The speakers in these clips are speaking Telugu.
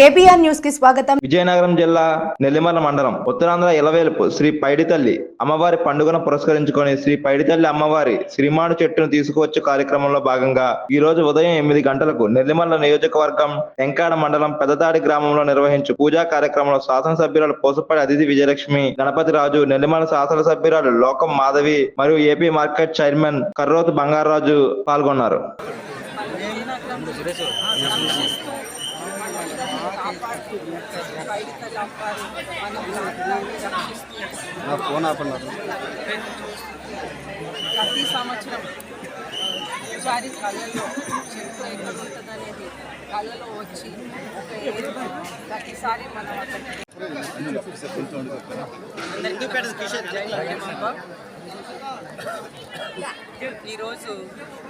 కేబీఆర్ న్యూస్కి స్వాగతం. విజయనగరం జిల్లా నెల్లిమల మండలం ఉత్తరాంధ్ర ఇలవేలుపు శ్రీ పైడితల్లి అమ్మవారి పండుగను పురస్కరించుకొని శ్రీ పైడితల్లి అమ్మవారి శ్రీమాడు చెట్టును తీసుకువచ్చే కార్యక్రమంలో భాగంగా ఈ రోజు ఉదయం ఎనిమిది గంటలకు నెల్లిమల్ల నియోజకవర్గం ఎంకాడ మండలం పెద్దతాడి గ్రామంలో నిర్వహించు పూజా కార్యక్రమంలో శాసనసభ్యురాలు పోసపాడి అతిథి విజయలక్ష్మి గణపతి రాజు నెల్లిమర్ల శాసనసభ్యురాలు లోకం మాధవి మరియు AP market chairman Karroth Bangaraju పాల్గొన్నారు. ఫోన్ ఆపన్నారు ప్రతి సంవత్సరం పూజారి కళ్ళలో చెట్టు ఎక్కడ ఉంటుందనేది కళ్ళలో వచ్చి ఒక ఏరుగా ప్రతిసారి మనం అక్కడికి ఈరోజు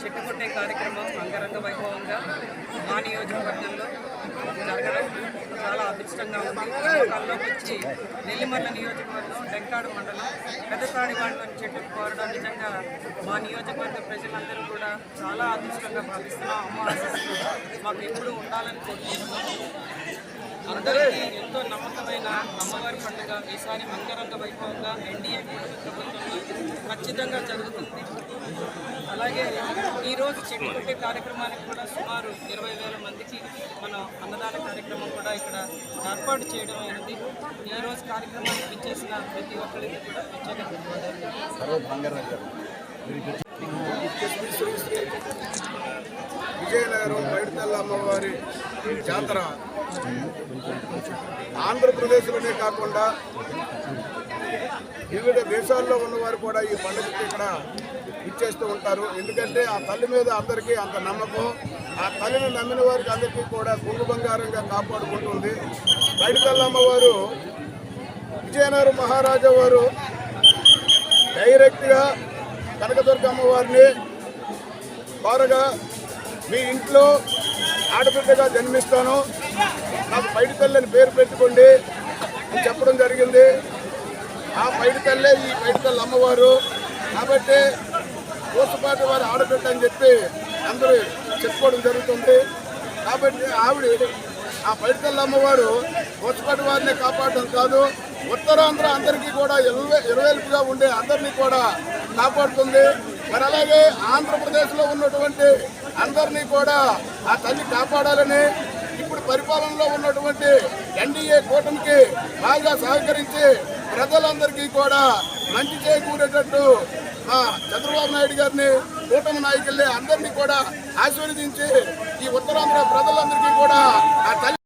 చెట్టు కొట్టే కార్యక్రమం అంగరంగ వైభవంగా మా నియోజకవర్గంలో జరగడం చాలా అదృష్టంగా ఉంది. కల్లోకి వచ్చి నెల్లిమల్ల నియోజకవర్గం డెంకాడు మండలం పెద్దతాడి వాళ్ళని చెట్టు కోరడం నిజంగా మా నియోజకవర్గ ప్రజలందరూ కూడా చాలా అదృష్టంగా భావిస్తున్నాం. అమ్మ మాకు ఎప్పుడూ ఉండాలని కోరుకుంటున్నాం. అందరికీ ఎంతో నమ్మకమైన అమ్మవారి పండుగ ఈసారి అంగరంగ వైభవంగా ఎన్డీఏ ప్రభుత్వంలో ఖచ్చితంగా జరుగుతుంది. ఈరోజు చెట్టు కొట్టే కార్యక్రమానికి కూడా సుమారు ఇరవై వేల మందికి మన అన్నదాన కార్యక్రమం కూడా ఇక్కడ ఏర్పాటు చేయడం అనేది ఈ రోజు కార్యక్రమానికి ఇచ్చేసిన ప్రతి ఒక్కరికి కూడా ప్రత్యేక విజయనగరం బయటతల్ల అమ్మవారి జాతర ఆంధ్రప్రదేశ్లోనే కాకుండా వివిధ దేశాల్లో ఉన్నవారు కూడా ఈ పండుగకి ఇక్కడ ఇచ్చేస్తూ ఉంటారు. ఎందుకంటే ఆ తల్లి మీద అందరికీ అంత నమ్మకం. ఆ తల్లిని నమ్మిన వారికి అందరికీ కూడా కుంగు బంగారంగా కాపాడుకుంటుంది. బయటతల్ల అమ్మవారు విజయనగరం మహారాజా వారు డైరెక్ట్గా కనకదుర్గ అమ్మవారిని కోరగా మీ ఇంట్లో ఆడబిడ్డగా జన్మిస్తాను. నాకు బయట తల్లిని పేరు పెట్టుకోండి. పైడితల్లే ఈ పైడితల్లి అమ్మవారు. కాబట్టి కోసపాటి వారి ఆడబిడ్డ అని చెప్పి అందరూ చెప్పుకోవడం జరుగుతుంది. కాబట్టి ఆవిడ ఆ పైడితల్లి అమ్మవారు కోసపాటి వారిని కాపాడడం కాదు ఉత్తరాంధ్ర అందరికీ కూడా ఇరవేలుపుగా ఉండే అందరినీ కూడా కాపాడుతుంది. మరి అలాగే ఆంధ్రప్రదేశ్లో ఉన్నటువంటి అందరినీ కూడా ఆ తల్లి కాపాడాలని ఇప్పుడు పరిపాలనలో ఉన్నటువంటి ఎన్డీఏ కూటమికి బాగా సహకరించి ప్రజలందరికీ కూడా మంచి చేకూరేటట్టు ఆ చంద్రబాబు నాయుడు గారిని కూటమి నాయకుల్ని అందరినీ కూడా ఆశీర్వదించి ఈ ఉత్తరాంధ్ర ప్రజలందరికీ కూడా ఆ తల్లి